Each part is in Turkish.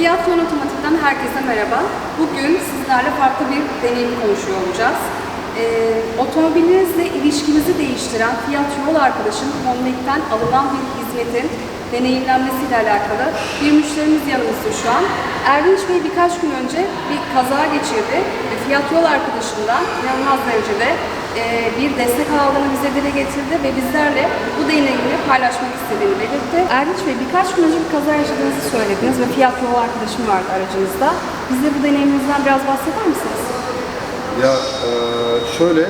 Fiyat Yön Otomotiv'den herkese merhaba. Bugün sizlerle farklı bir deneyim konuşuyor olacağız. Ee, otomobilinizle ilişkinizi değiştiren Fiyat Yol Arkadaş'ın Homebake'den alınan bir hizmetin deneyimlenmesiyle alakalı bir müşterimiz yanımızda şu an. Erdinç Bey birkaç gün önce bir kaza geçirdi Fiyat Yol Arkadaşı'ndan inanılmaz derecede bir destek aldığını bize dile getirdi ve bizlerle bu deneyimini paylaşmak istediğini belirtti. Erdinç Bey birkaç gün önce bir kaza yaşadığınızı söylediniz ve Fiyat Yol Arkadaşım vardı aracınızda. Bize bu deneyiminizden biraz bahseder misiniz? Ya e, şöyle,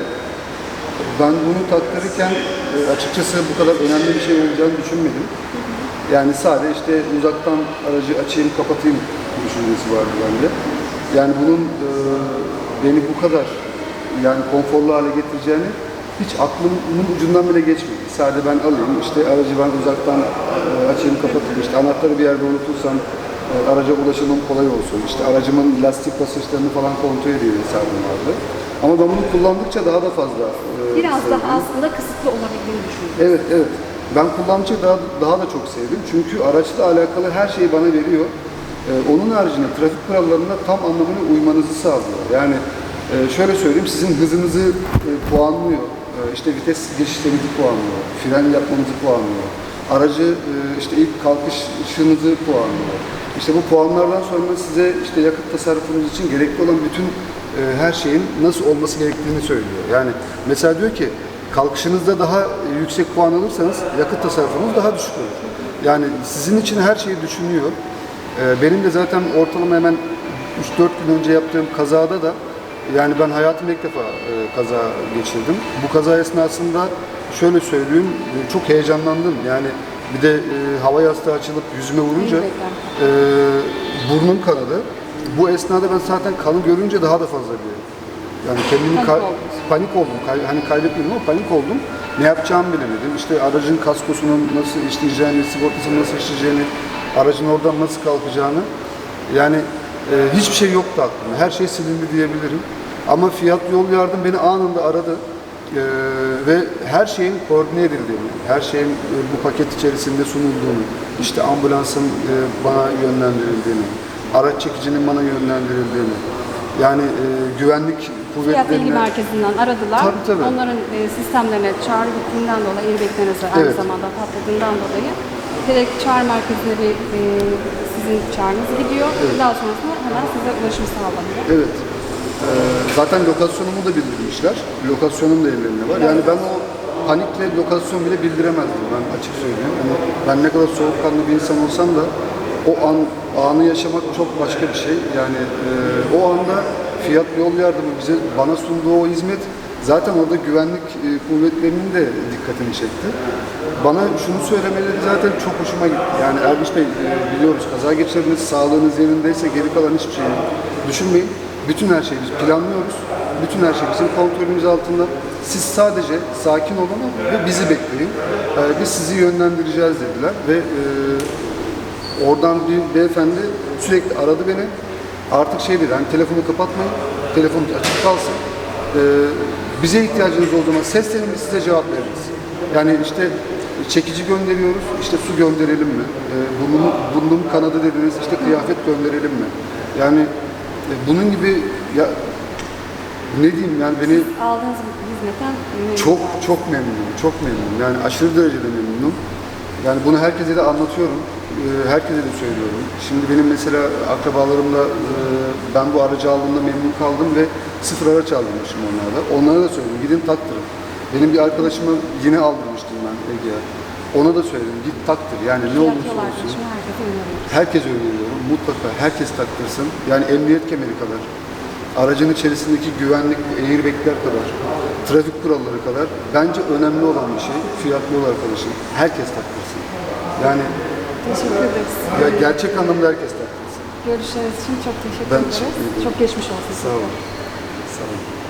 ben bunu taktırırken e, açıkçası bu kadar önemli bir şey olacağını düşünmedim. Yani sadece işte uzaktan aracı açayım kapatayım düşüncesi vardı bende. Yani bunun e, beni bu kadar yani konforlu hale getireceğini hiç aklımın ucundan bile geçmedi. Sadece ben alayım işte aracı ben uzaktan e, açayım kapatayım işte anahtarı bir yerde unutursam e, araca ulaşımım kolay olsun. İşte aracımın lastik basınçlarını falan kontrol ediyor hesabım vardı. Ama ben bunu kullandıkça daha da fazla e, Biraz sevdim. daha aslında kısıtlı olabildiğini düşünüyorum. Evet, evet. Ben kullanıcı daha, daha da çok sevdim. Çünkü araçla alakalı her şeyi bana veriyor. Ee, onun haricinde trafik kurallarına tam anlamıyla uymanızı sağlıyor. Yani e, şöyle söyleyeyim, sizin hızınızı e, puanlıyor. E, işte vites geçişlerinizi puanlıyor. Fren yapmanızı puanlıyor. Aracı e, işte ilk kalkışınızı puanlıyor. İşte bu puanlardan sonra size işte yakıt tasarrufunuz için gerekli olan bütün e, her şeyin nasıl olması gerektiğini söylüyor. Yani mesela diyor ki kalkışınızda daha yüksek puan alırsanız yakıt tasarrufunuz daha düşük olur. Yani sizin için her şeyi düşünüyor. Ee, Benim de zaten ortalama hemen 3-4 gün önce yaptığım kazada da yani ben hayatımda ilk defa e, kaza geçirdim. Bu kaza esnasında şöyle söyleyeyim e, çok heyecanlandım. Yani bir de e, hava yastığı açılıp yüzüme vurunca e, burnum kanadı. Bu esnada ben zaten kanı görünce daha da fazla bir yani kendimi Panik oldunuz. panik oldum. Kay- hani kaybetmedim ama panik oldum. Ne yapacağımı bilemedim. İşte aracın kaskosunun nasıl işleyeceğini, sigortasının nasıl işleyeceğini, aracın oradan nasıl kalkacağını. Yani e, hiçbir şey yoktu aklımda. Her şey silindi diyebilirim. Ama Fiyat Yol Yardım beni anında aradı. E, ve her şeyin koordine edildiğini, her şeyin e, bu paket içerisinde sunulduğunu, işte ambulansın e, bana yönlendirildiğini, araç çekicinin bana yönlendirildiğini, yani e, güvenlik Fiyat Bilgi kuvvetlerine Merkezi'nden aradılar. Tabii, tabii. Onların e, sistemlerine çağrı gittiğinden dolayı, airbaglerinize aynı Evet. zamanda patladığından dolayı direkt çağrı merkezine bir e, sizin çağrınız gidiyor. Daha sonrasında hemen size ulaşım sağlanıyor. Evet. Ee, zaten lokasyonumu da bildirmişler. Lokasyonum da ellerinde var. Yani ben o panikle lokasyon bile bildiremezdim ben açık söyleyeyim. Yani ben ne kadar soğukkanlı bir insan olsam da o an anı yaşamak çok başka bir şey. Yani e, o anda fiyat yol yardımı bize bana sunduğu o hizmet zaten orada güvenlik e, kuvvetlerinin de dikkatini çekti. Bana şunu söylemeleri zaten çok hoşuma gitti. Yani Erbiş Bey e, biliyoruz kaza geçirdiniz, sağlığınız yerindeyse geri kalan hiçbir şey düşünmeyin. Bütün her şeyi biz planlıyoruz. Bütün her şey bizim kontrolümüz altında. Siz sadece sakin olun ve bizi bekleyin. Ee, biz sizi yönlendireceğiz dediler ve e, oradan bir beyefendi sürekli aradı beni. Artık şey dedi, hani telefonu kapatmayın, telefon açık kalsın. Bize ihtiyacınız olduğu zaman seslenin size cevap veririz. Yani işte çekici gönderiyoruz, işte su gönderelim mi? Ee, burnum, burnum kanadı dediniz, işte kıyafet gönderelim mi? Yani e, bunun gibi ya ne diyeyim yani beni Aldığınız hizmetten memnun çok çok memnunum, çok memnunum. Yani aşırı derecede memnunum. Yani bunu herkese de anlatıyorum, e, herkese de söylüyorum. Şimdi benim mesela akrabalarımla e, ben bu aracı aldığımda memnun kaldım ve sıfır araç aldırmışım onlara da. Onlara da söyledim, gidin taktırın. Benim bir arkadaşıma yine aldırmıştım ben Ege'ye. Ona da söyledim, git taktır. Yani ne olursa olsun. Herkese öneriyorum. Mutlaka herkes taktırsın. Yani emniyet kemeri kadar, aracın içerisindeki güvenlik airbagler kadar, trafik kuralları kadar bence önemli olan bir şey fiyat yol arkadaşı. Herkes taktırsın. Yani Teşekkür ederiz. ya gerçek anlamda herkes taktırsın. Görüşleriniz için çok teşekkür Ben ederiz. teşekkür ederim. Çok geçmiş olsun. Sağ olun. Sağ olun.